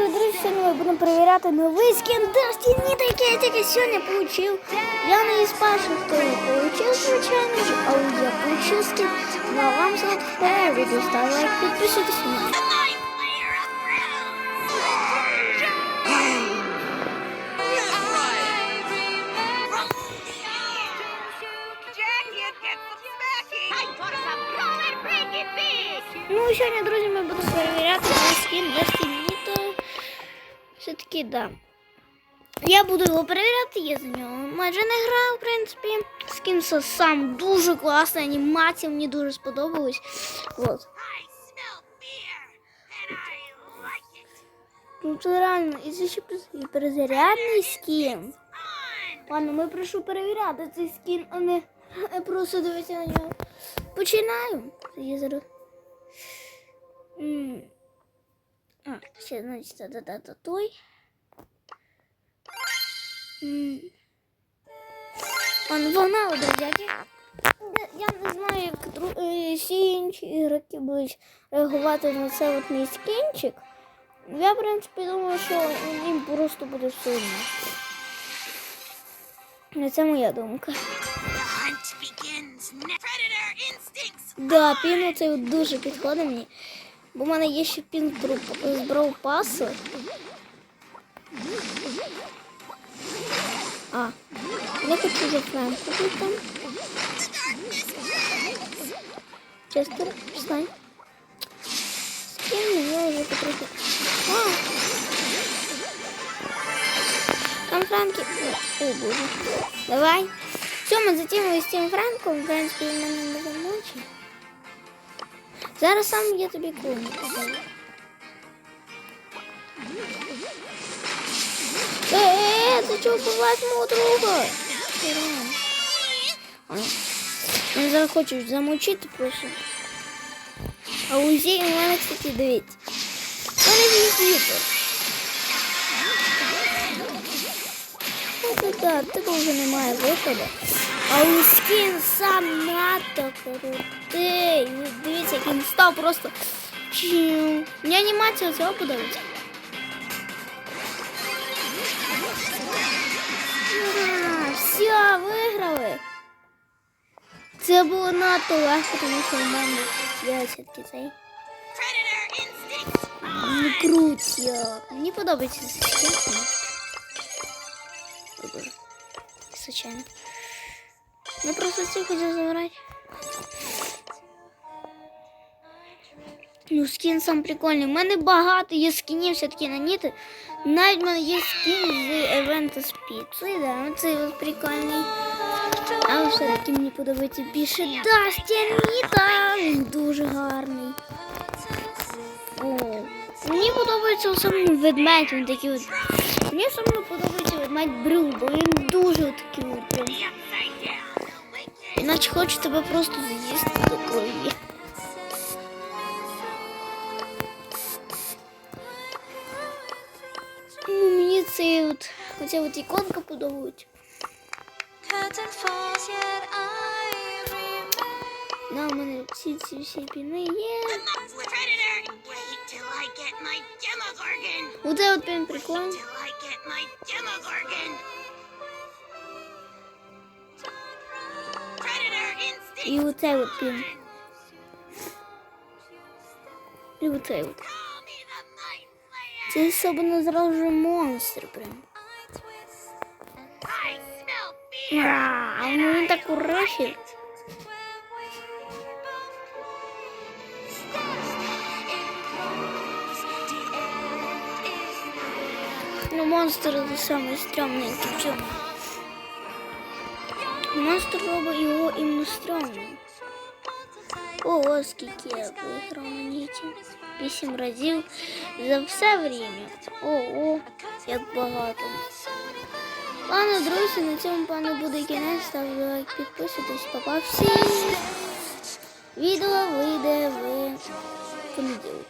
привіт, друзі! Сьогодні ми будемо перевіряти новий скін Dusty Ніта, який я тільки сьогодні отримав. Я не із перших, хто його отримав, звичайно ж, але я отримав скін. Ну а вам за перегляду, ставте лайк, підписуйтесь на мене. Ну, сьогодні, друзі, ми будемо перевіряти новий скін Dusty Ніта. Все-таки, да. Я буду його перевіряти, я за нього майже не грав, в принципі. Скін все сам дуже класний, анімація мені дуже сподобалась. Вот. Ну це реально, і це ще перезарядний скін. Ладно, ми прошу перевіряти цей скін, а не просто дивитися на нього. Починаю. Я зараз. А, ще, значить, та та та та той. Ладно, погнали, друзяки. Я- Я не знаю, як дру- е, всі інші ігроки будуть реагувати на це от мій скінчик. Я, в принципі, думаю, що їм просто буде все. Ну, Це моя думка. Да, пін оцей от дуже підходить мені. Бо в мене є ще пін з брав пасу. А, я хочу вже Френку тут там. Честер, встань. Скинь, я вже потрохи. А! Там Франки. О, боже. Давай. Все, ми затягнули з цим Франком. В принципі, він мене не замочить. Зараз сам я тобі клоун покажу. Е, е, ти чого побачиш мого друга? Тиран. А, Він зараз хоче замочити просто. А у Зі у мене, кстати, дивіться. У мене візитор. Ну, так, такого вже немає виходу. А у скін сам надто крутий. Ви Дивіться, як він став просто. Мені анімація цього подобається. Все, виграли. Це було надто легко, тому що в мене є все-таки цей. Ну круто. Мені подобається цей Ну просто це хотів забрати. Ну, скін сам прикольний. У мене багато є скінів все-таки на ніти. Навіть в мене є скін з Евента Speed. Це да, ну, це от прикольний. Але все-таки мені подобається більше Дастя Ніта. Він дуже гарний. О, мені подобається саме ведмедь, він такий от. Мені саме подобається ведмедь Брю, бо він дуже такий от. Іначе хоче тебе просто з'їсти до крові. Ну, мені це от, оця от іконка подобається. Curtain falls, yet I remember. Да, у мене всі ці всі піни є. Enough with Predator. Wait І оцей от пін. І оцей от. Call me the Night Slayer. Це особливо зразу ж монстр прям. А ну він так урахів. Ну, монстр це самый стрёмненький в цьому. Монстр робить його іменно стрьомним. Ого, скільки я виграв на ніті. Вісім разів за все время. Ого, як багато. Ладно, друзі, на цьому пане буде кінець. Ставте лайк, підписуйтесь, папа всім. Відео вийде в понеділок.